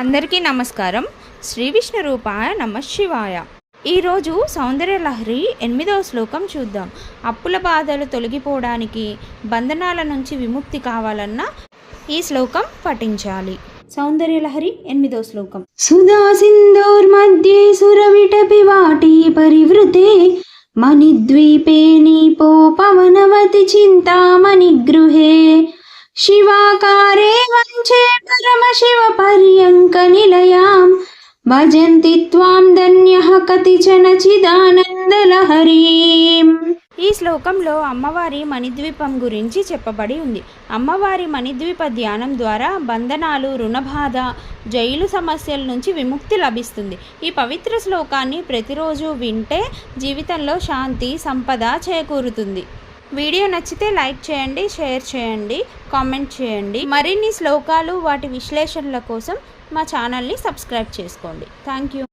అందరికీ నమస్కారం. శ్రీ విష్ణు రూపాయ నమ శివాయ. ఈరోజు సౌందర్యలహరి ఎనిమిదవ శ్లోకం చూద్దాం. అప్పుల బాధలు తొలగిపోవడానికి బంధనాల నుంచి విముక్తి కావాలన్నా ఈ శ్లోకం పఠించాలి. సౌందర్యలహరి ఎనిమిదో శ్లోకం. సుధా సింధోర్ మధ్య సురవిటపి వాటి పరివృతే మణిద్వీపే నీపో పవనవతి చింతామణి గృహే. శివాకారే పరమశివ పర్యంక నిలయాం భజంతి త్వాం ధన్యః కతిచన చిదానందలహరీం ఈ శ్లోకంలో అమ్మవారి మణిద్వీపం గురించి చెప్పబడి ఉంది. అమ్మవారి మణిద్వీప ధ్యానం ద్వారా బంధనాలు రుణబాధ జైలు సమస్యల నుంచి విముక్తి లభిస్తుంది. ఈ పవిత్ర శ్లోకాన్ని ప్రతిరోజు వింటే జీవితంలో శాంతి సంపద చేకూరుతుంది. వీడియో నచ్చితే లైక్ చేయండి షేర్ చేయండి కామెంట్ చేయండి. మరిన్ని శ్లోకాలు వాటి విశ్లేషణల కోసం మా ఛానల్ని సబ్స్క్రైబ్ చేసుకోండి. Thank you